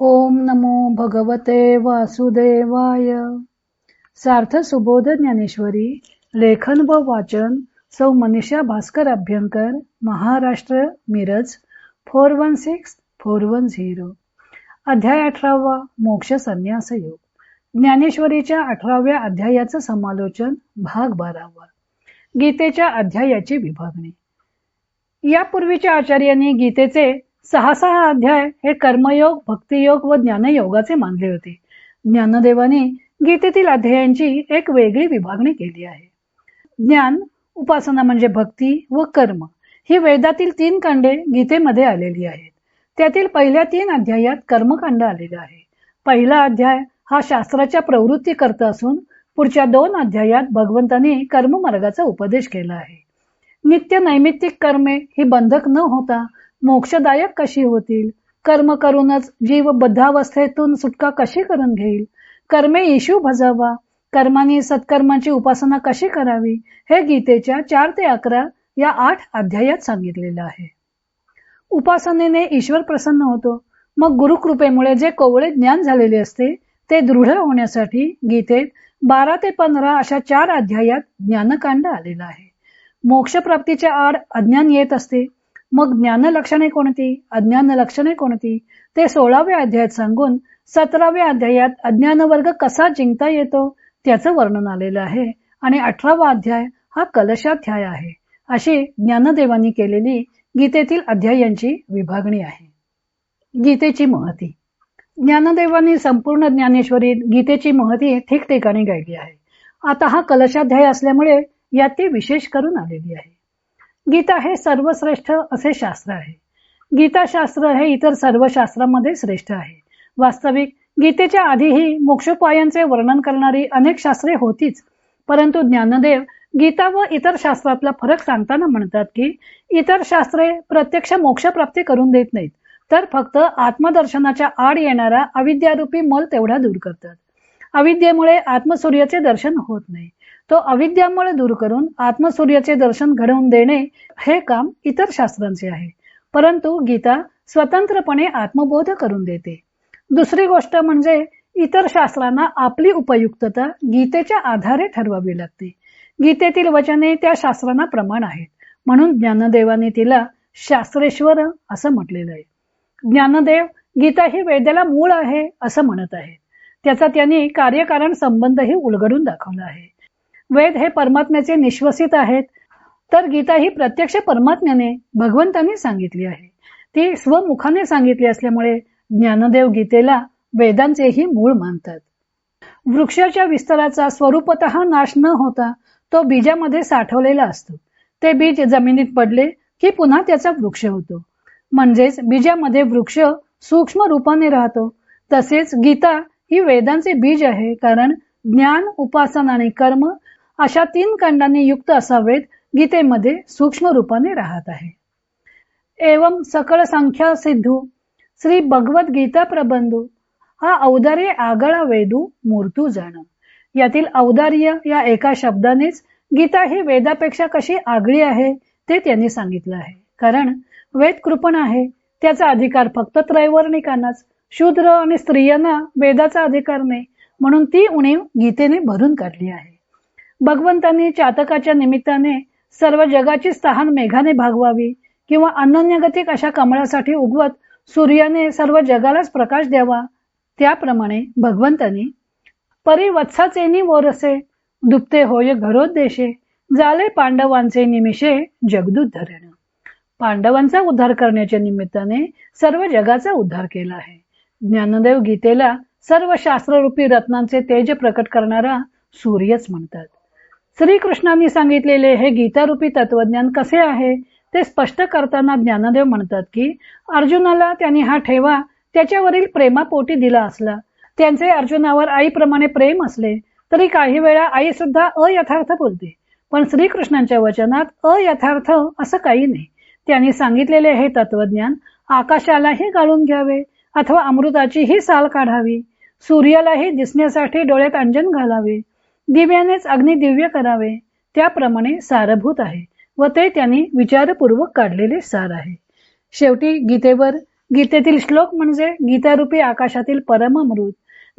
ओम नमो भगवते वासुदेवाय. सार्थ सुबोध ज्ञानेश्वरी लेखन व वाचन सौ Manisha Bhaskar Abhyankar Maharashtra Miraj four one six four one zero. अध्याय अठरावा मोक्ष संन्यास योग. ज्ञानेश्वरीच्या अठराव्या अध्यायाचं समालोचन भाग बारावा. गीतेच्या अध्यायाची विभागणी. यापूर्वीच्या आचार्यांनी गीतेचे सहा सहा अध्याय हे कर्मयोग भक्तियोग व ज्ञानयोगाचे मानले होते. ज्ञानदेवाने गीतेतील अध्यायांची एक वेगळी विभागणी केली आहे. ज्ञान उपासना म्हणजे भक्ती व कर्म ही वेदातील तीन कांडे गीतेमध्ये आलेली आहेत. त्यातील पहिल्या तीन अध्यायात कर्मकांड आलेला आहे. पहिला अध्याय हा शास्त्राच्या प्रवृत्ती करता असून पुढच्या दोन अध्यायात भगवंतांनी कर्ममार्गाचा उपदेश केला आहे. नित्य नैमित्तिक कर्मे ही बंधक न होता मोक्षदायक कशी होतील? कर्म करूनच जीव बद्धावस्थेतून सुटका कशी करून घेईल? कर्मे येशू भजावा. कर्माने सत्कर्माची उपासना कशी करावी? हे गीतेच्या चार ते अकरा या आठ अध्यायात सांगितलेलं आहे. उपासनेने ईश्वर प्रसन्न होतो. मग गुरुकृपेमुळे जे कोवळे ज्ञान झालेले असते ते दृढ होण्यासाठी गीतेत बारा ते पंधरा अशा चार अध्यायात ज्ञानकांड आलेला आहे. मोक्षप्राप्तीच्या आड अज्ञान येत असते. मग ज्ञान लक्षणे कोणती? अज्ञान लक्षणे कोणती? ते सोळाव्या अध्यायात सांगून सतराव्या अध्यायात अज्ञान वर्ग कसा जिंकता येतो? त्याचं वर्णन आलेलं आहे. आणि अठरावा अध्याय हा कलशाध्याय आहे. अशी ज्ञानदेवांनी केलेली गीतेतील अध्यायांची विभागणी आहे. गीतेची महती. ज्ञानदेवांनी संपूर्ण ज्ञानेश्वरीत गीतेची महती ठिकठिकाणी गायली आहे. आता हा कलशाध्याय असल्यामुळे यात ती विशेष करून आलेली आहे. गीता हे सर्वश्रेष्ठ असे शास्त्र आहे. गीताशास्त्र हे इतर सर्व शास्त्रामध्ये श्रेष्ठ आहे. वास्तविक गीतेच्या आधीही मोक्षोपायांचे वर्णन करणारी अनेक शास्त्रे होतीच परंतु ज्ञानदेव गीता व इतर शास्त्रातला फरक सांगताना म्हणतात की इतर शास्त्रे प्रत्यक्ष मोक्षप्राप्ती करून देत नाहीत तर फक्त आत्मदर्शनाच्या आड येणारा अविद्यारूपी मल तेवढा दूर करतात. अविद्येमुळे आत्मसूर्याचे दर्शन होत नाही. तो अविद्यामुळे दूर करून आत्मसूर्याचे दर्शन घडवून देणे हे काम इतर शास्त्रांचे आहे. परंतु गीता स्वतंत्रपणे आत्मबोध करून देते. दुसरी गोष्ट म्हणजे इतर शास्त्रांना आपली उपयुक्तता गीतेच्या आधारे ठरवावी लागते. गीतेतील वचने त्या शास्त्रांना प्रमाण आहेत. म्हणून ज्ञानदेवाने तिला शास्त्रेश्वर असं म्हटलेलं आहे. ज्ञानदेव गीता ही वेदाला मूळ आहे असं म्हणत आहे त्याचा त्यांनी कार्यकारण संबंधही उलगडून दाखवला आहे. वेद हे परमात्म्याचे निश्वसित आहेत तर गीता ही प्रत्यक्ष परमात्म्याने भगवंतांनी सांगितली आहे. ती स्वमुखाने सांगितली असल्यामुळे ज्ञानदेव गीतेला वेदांचेही मूळ मानतात. वृक्षाच्या विस्ताराचा स्वरूपत नाश न होता तो बीजामध्ये साठवलेला असतो. ते बीज जमिनीत पडले की पुन्हा त्याचा वृक्ष होतो. म्हणजेच बीजामध्ये वृक्ष सूक्ष्म रूपाने राहतो. तसेच गीता ही वेदांचे बीज आहे कारण ज्ञान उपासना आणि कर्म अशा तीन खंडांनी युक्त असा वेद गीतेमध्ये सूक्ष्म रूपाने राहत आहे. एवं सकळ संख्या सिद्धू श्री भगवत गीता प्रबंधू हा औदार्य आगळा वेदू मूर्तू जाण. यातील औदार्य या एका शब्दानेच गीता ही वेदापेक्षा कशी आगळी आहे ते त्यांनी सांगितलं आहे. कारण वेद कृपण आहे त्याचा अधिकार फक्त त्रैवर्णिकांनाच शूद्र आणि स्त्रियांना वेदाचा अधिकार नाही म्हणून ती उणीव गीतेने भरून काढली आहे. भगवंतांनी चातकाच्या निमित्ताने सर्व जगाची स्थान मेघाने भागवावी किंवा अनन्यगतिक अशा कमळासाठी उगवत सूर्याने सर्व जगालाच प्रकाश द्यावा त्याप्रमाणे भगवंतांनी परिवत्साचे वोरसे दुपते होय घरोद्देशे झाले पांडवांचे निमिषे जगदूत धरण पांडवांचा उद्धार करण्याच्या निमित्ताने सर्व जगाचा उद्धार केला आहे. ज्ञानदेव गीतेला सर्व शास्त्ररूपी रत्नांचे तेज प्रकट करणारा सूर्यच म्हणतात. श्रीकृष्णांनी सांगितलेले हे गीतारूपी तत्वज्ञान कसे आहे ते स्पष्ट करताना ज्ञानदेव म्हणतात की अर्जुनाला त्यांनी हा ठेवा त्याच्यावरील प्रेमापोटी दिला असला. त्यांचे अर्जुनावर आईप्रमाणे प्रेम असले तरी काही वेळा आई सुद्धा अयथार्थ बोलते. पण श्रीकृष्णांच्या वचनात अयथार्थ असं काही नाही. त्यांनी सांगितलेले हे तत्वज्ञान आकाशालाही गाळून घ्यावे अथवा अमृताचीही साल काढावी. सूर्यालाही दिसण्यासाठी डोळ्यात अंजन घालावे. दिव्यानेच अग्निदिव्य करावे. त्याप्रमाणे सारभूत आहे व ते त्यांनी विचारपूर्वक काढलेले सार आहे. शेवटी गीतेवर गीतेतील श्लोक म्हणजे गीतारूपी आकाशातील परममृत.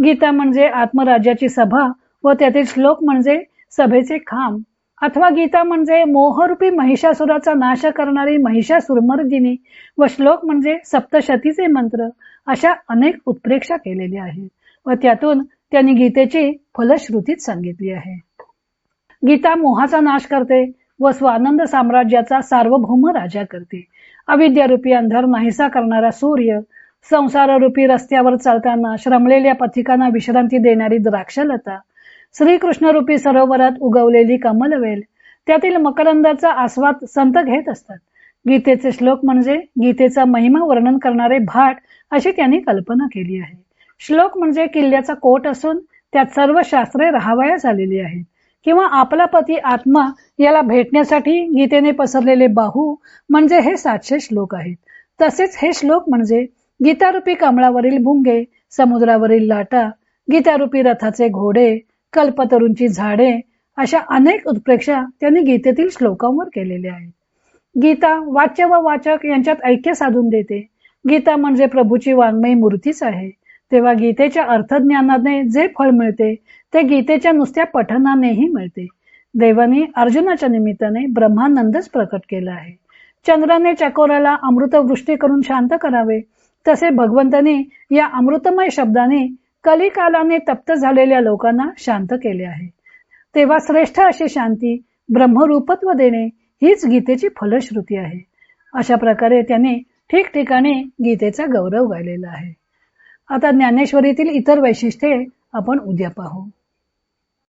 गीता म्हणजे आत्मराज्याची सभा व त्यातील श्लोक म्हणजे सभेचे खांब. अथवा गीता म्हणजे मोहरूपी महिषासुराचा नाश करणारी महिषासुरमर्दिनी व श्लोक म्हणजे सप्तशतीचे मंत्र. अशा अनेक उत्प्रेक्षा केलेल्या आहेत व त्यातून त्यांनी गीतेची फलश्रुतीच सांगितली आहे. गीता मोहाचा नाश करते व स्वानंद साम्राज्याचा सार्वभौम राजा करते. अविद्यारूपी अंधार नाहीसा करणारा सूर्य संसाररूपी रस्त्यावर चालताना श्रमलेल्या पथिकांना विश्रांती देणारी द्राक्षलता श्रीकृष्णरूपी सरोवरात उगवलेली कमलवेल त्यातील मकरंदाचा आस्वाद संत घेत असतात. गीतेचे श्लोक म्हणजे गीतेचा महिमा वर्णन करणारे भाट अशी त्यांनी कल्पना केली आहे. श्लोक म्हणजे किल्ल्याचा कोट असून त्यात सर्व शास्त्रे राहावया झालेली आहेत. किंवा आपला पती आत्मा याला भेटण्यासाठी गीतेने पसरलेले बाहू म्हणजे हे सातशे श्लोक आहेत. तसेच हे श्लोक म्हणजे गीतारूपी कमळावरील भुंगे समुद्रावरील लाटा गीतारूपी रथाचे घोडे कल्पतरूंची झाडे अशा अनेक उत्प्रेक्षा त्यांनी गीतेतील श्लोकांवर केलेल्या आहेत. गीता वाच्य व वाचक यांच्यात ऐक्य साधून देते. गीता म्हणजे प्रभूची वाङ्मयी मूर्तीच आहे. तेव्हा गीतेच्या अर्थज्ञानाने जे फळ मिळते ते गीतेच्या नुसत्या पठनानेही मिळते. देवाने अर्जुनाच्या निमित्ताने ब्रह्मानंदच प्रकट केला आहे. चंद्राने चकोराला अमृतवृष्टी करून शांत करावे तसे भगवंताने या अमृतमय शब्दाने कलिकालाने तप्त झालेल्या लोकांना शांत केले आहे. तेव्हा श्रेष्ठ अशी शांती ब्रह्मरूपत्व देणे हीच गीतेची फलश्रुती आहे. अशा प्रकारे त्याने ठिकठिकाणी गीतेचा गौरव गायलेला आहे. आता ज्ञानेश्वरीतील इतर वैशिष्ट्ये आपण उद्या पाहू.